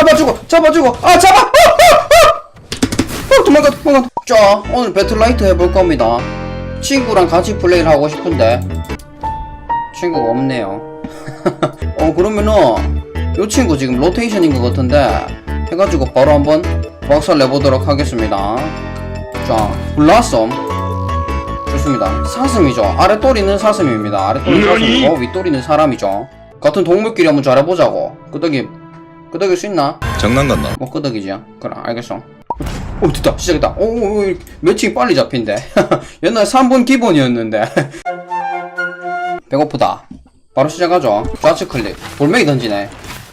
잡아주고 잡아주고. 아 잡아! 어, 어, 어! 어, 도망가 도망가. 자 오늘 배틀라이트 해볼 겁니다. 친구랑 같이 플레이를 하고 싶은데. 친구가 없네요. 어 그러면은 요 친구 지금 로테이션인 것 같은데 해가지고 바로 한번 박살 내보도록 하겠습니다. 자 블라썸. 좋습니다. 사슴이죠. 아랫도리는 사슴입니다. 아랫도리는 사슴이고 윗도리는 사람이죠. 같은 동물끼리 한번 잘해보자고. 끄덕이 끄덕일 수 있나? 장난 같나? 뭐 끄덕이지. 그래 알겠어. 오 됐다. 시작했다. 오, 오 매칭이 빨리 잡힌대. 옛날 3분 기본이었는데. 배고프다. 바로 시작하죠. 좌측 클릭. 돌멩이 던지네.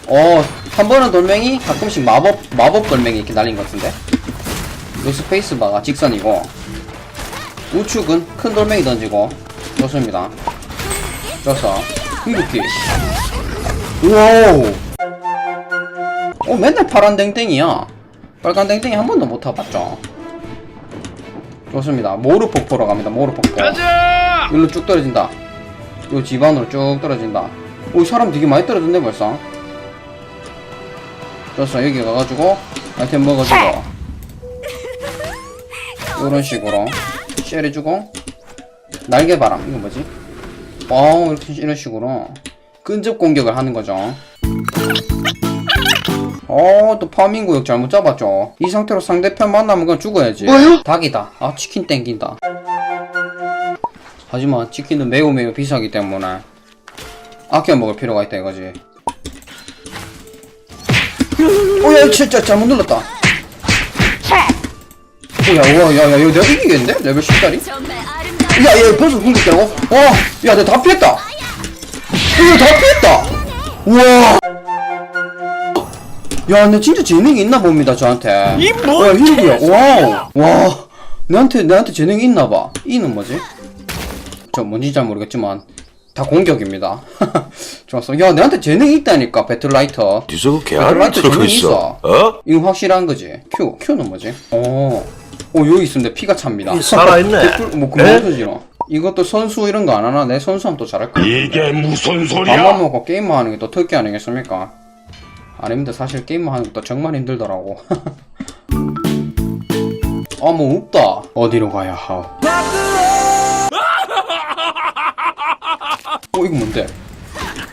어한 번은 돌멩이? 가끔씩 마법 마법 돌멩이 이렇게 날린 것 같은데? 요 스페이스바가 직선이고. 우측은 큰 돌멩이 던지고. 좋습니다. 좋았어. 궁극기 와우 어 맨날 파란 땡땡이야. 빨간 땡땡이 한 번도 못 타봤죠? 좋습니다. 모르 폭포로 갑니다. 모르 폭포 가자! 일로 쭉 떨어진다. 요 집안으로 쭉 떨어진다. 오 사람 되게 많이 떨어졌네 벌써. 좋았어 여기 가가지고 아이템 먹어주고. 요런 식으로 쉘 해주고. 날개바람 이거 뭐지? 어 이렇게 이런 식으로 근접 공격을 하는 거죠 어, 또 파밍 구역 잘못 잡았죠. 이 상태로 상대편 만나면 그냥 죽어야지. 뭐요? 닭이다. 아, 치킨 땡긴다. 하지만 치킨은 매우 매우 비싸기 때문에 아껴 먹을 필요가 있다 이거지. 어, 야, 진짜 잘못 눌렀다. 어, 야, 와, 야, 야, 이거 내가 이기겠는데? 레벨 10짜리? 정말 아름다운 야, 얘 벌써 공격되고? 와, 야, 내가 다 피했다! 이거 다 피했다! 우와! 야, 내 진짜 재능이 있나 봅니다, 저한테. 이뭔 와, 힐이야. 와우. 와. 내한테, 내한테 재능이 있나 봐. 이는 뭐지? 저 뭔지 잘 모르겠지만, 다 공격입니다. 좋았어. 야, 내한테 재능이 있다니까, 배틀라이터. 그 라이트 틀고 재능이 있어. 어? 이거 확실한 거지. Q, Q는 뭐지? 어. 오, 여기 있으면 피가 찹니다. 살아있네. 뭐, 금방 터지러. 이것도 선수 이런 거 안 하나? 내 선수하면 또 잘할 거야. 이게 무슨 밥만 소리야? 먹고 게임만 하는 게 또 특기 아니겠습니까? 아닙니다. 사실 게임만 하는 것도 정말 힘들더라고. 아, 뭐 없다. 어디로 가야 하오? 어, 이거 뭔데?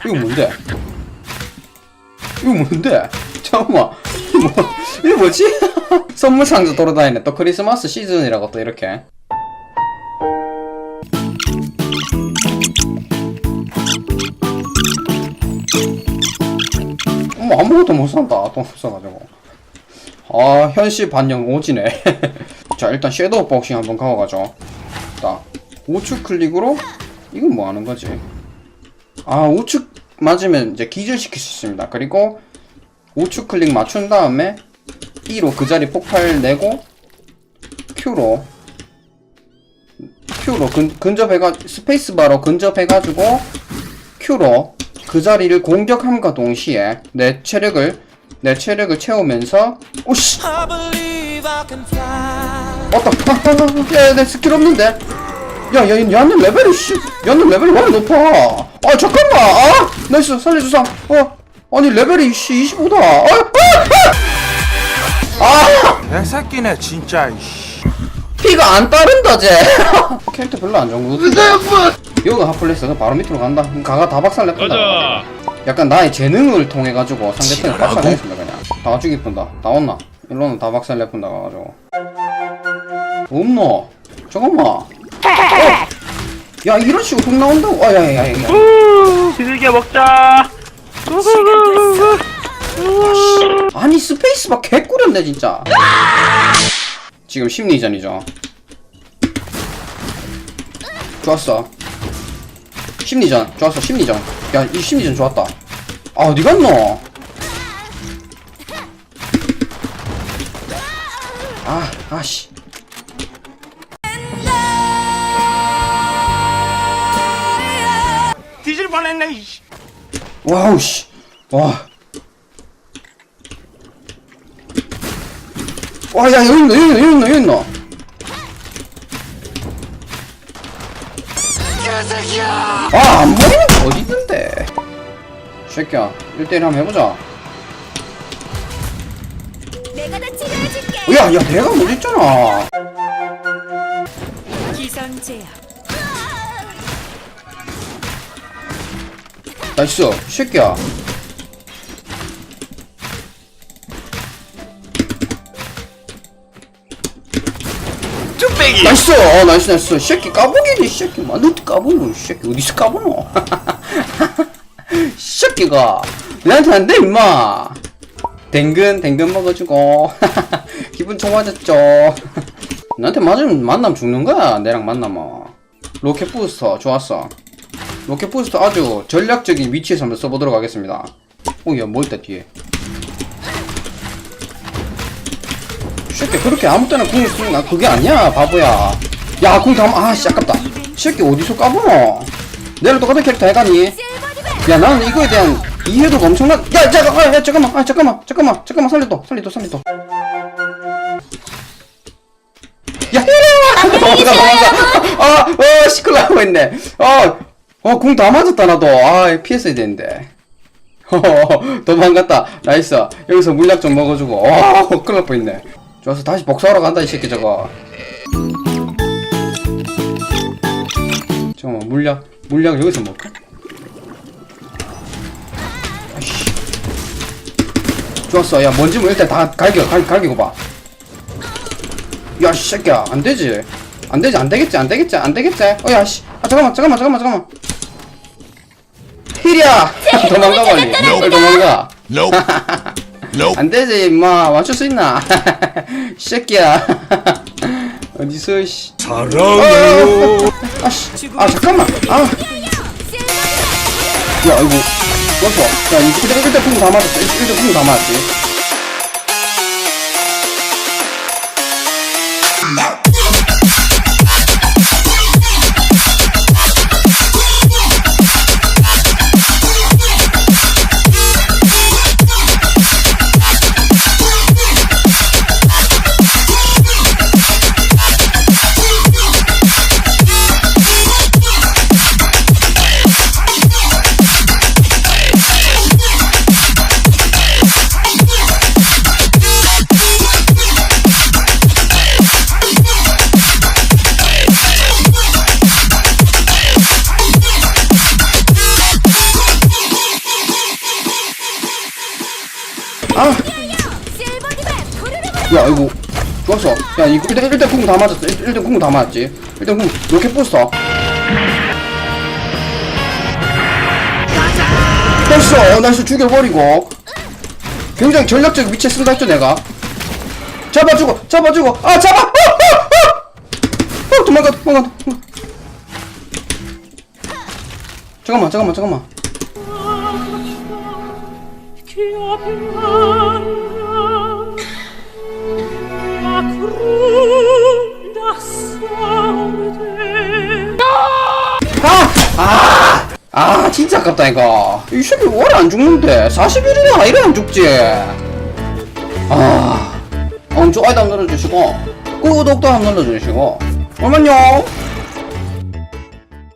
이거 뭔데? 이거 뭔데? 잠깐만. 이거 뭐, 이거 뭐지? 선물 상자 돌아다니네. 또 크리스마스 시즌이라고 또 이렇게. 뭐 아무것도 못 산다. 돈 없어가지고. 아 현실 반영 오지네. 자 일단 섀도우 복싱 한번 가보가죠. 자 우측 클릭으로 이건 뭐 하는 거지? 아 우측 맞으면 이제 기절시킬 수 있습니다. 그리고 우측 클릭 맞춘 다음에 E로 그 자리 폭발 내고 Q로 Q로 근, 근접해가 스페이스바로 근접해가지고 Q로 그 자리를 공격함과 동시에 내 체력을 내 체력을 채우면서 오씨! 왔다 야내 스킬 없는데? 야야 야는 레벨이 씨! 야는 레벨이 왜 높아. 아 잠깐만! 아! 나이스 살려주사 어? 아니 레벨이 씨 25다. 아, 아, 아! 내 새끼네 진짜 이씨. 피가 안 따른다 쟤. 캐릭터 별로 안 좋은 거 같아 여기 핫플레스가 바로 밑으로 간다. 그럼 가가 다 박살 냈다 가자! 약간 나의 재능을 통해 가지고 상대편을 박살 내겠습니다 그냥. 다 죽이 푼다. 나왔나? 일로는 다 박살 내푼다 가가지고. 없노? 잠깐만. 어! 야 이런 식으로 훅 나온다고? 아 야야야야 우, 비둘기야 먹자! 아니 스페이스바 개꾸렸네 진짜. 지금 심리전이죠. 좋았어 심리전 좋았어 심리전 야 이 심리전 좋았다 아 어디 갔노 아 아씨 뒤질 뻔했네, 이씨. 와우 씨. 와. 와, 야, 여기 있노, 여기 있노, 여기 있노, 여기 있노. 아, 안 보이는 게 어디 있는데? 새끼야, 1대1 한번 해보자. 내가 다 치료해줄게. 야, 야, 내가 먼저 했잖아. 기선 제압. 나이스, 이 새끼야. 쭈빼기 나이스, 어, 나이스, 나이스. 이 새끼 까보기니, 이 새끼. 만두 까보노, 이 새끼. 어디서 까보노? 이 새끼가. 내한테 안 돼, 임마. 댕근, 댕근 먹어주고. 기분 좋아졌죠. 나한테 맞으면 만나면 죽는 거야, 내랑 만나면. 로켓 부스터, 좋았어. 로켓 부스터 아주 전략적인 위치에서 한번 써보도록 하겠습니다. 오, 야, 뭐 있다, 뒤에. 새끼, 그렇게 아무 때나 궁을 쓰는 나 그게 아니야, 바보야. 야, 궁 담, 아, 씨, 아깝다. 이 새끼, 어디서 까보노? 내랑 똑같은 캐릭터 해가니? 야, 나는 이거에 대한 이해도가 엄청난. 야, 잠깐, 아, 야, 잠깐만, 아, 잠깐만, 잠깐만, 잠깐만, 살려둬, 살려둬, 살려둬. 야, 도망가, 도망가. 아, 어, 시끌라고 했네. 아, 어, 궁다 맞았다, 나도. 아, 피했어야 되는데. 도망갔다. 나이스. 여기서 물약 좀 먹어주고. 어, 큰일 날 뻔했네. 좋아서 다시 복수하러 간다, 이 새끼 저거. 잠깐만, 물약, 물약 여기서 먹을까? 좋았어. 야, 뭔지 뭐 일단 다 갈겨, 갈, 갈기고 봐. 야, 이 새끼야. 안 되지. 안 되지, 안 되겠지, 안 되겠지, 안 되겠지. 어, 야, 씨. 아, 잠깐만, 잠깐만, 잠깐만, 잠깐만. 힐이야! 도망가, 빨리. 빨리 도망가. Nope. nope. 안 되지, 임마. 맞출 수 있나? 이 새끼야. 어디서, 씨. 사랑해요. 아, 씨. 아, 잠깐만. 아. 야, 아이고. 좋았어. 야, 이거 일단, 일단 풍다 맞았어. 일단, 일단 풍다 맞았지. 좋았어. 야, 이거 일단, 일단 궁다 맞았어. 일- 일단 궁다 맞았지. 일단 궁, 로켓 부스터. 됐어. 나이스 죽여버리고. 굉장히 전략적 위치에 쓴다 했죠, 내가. 잡아주고, 잡아주고. 아, 잡아! 어, 어, 어! 어, 도망가, 도망가, 도망가. 잠깐만, 잠깐만, 잠깐만. 아! 아! 아, 진짜 아깝다, 이거. 이 새끼 오래 안 죽는데. 41이나 이래 안 죽지. 아. 어, 좋아요도 한번 눌러주시고, 구독도 한번 눌러주시고, 얼마요?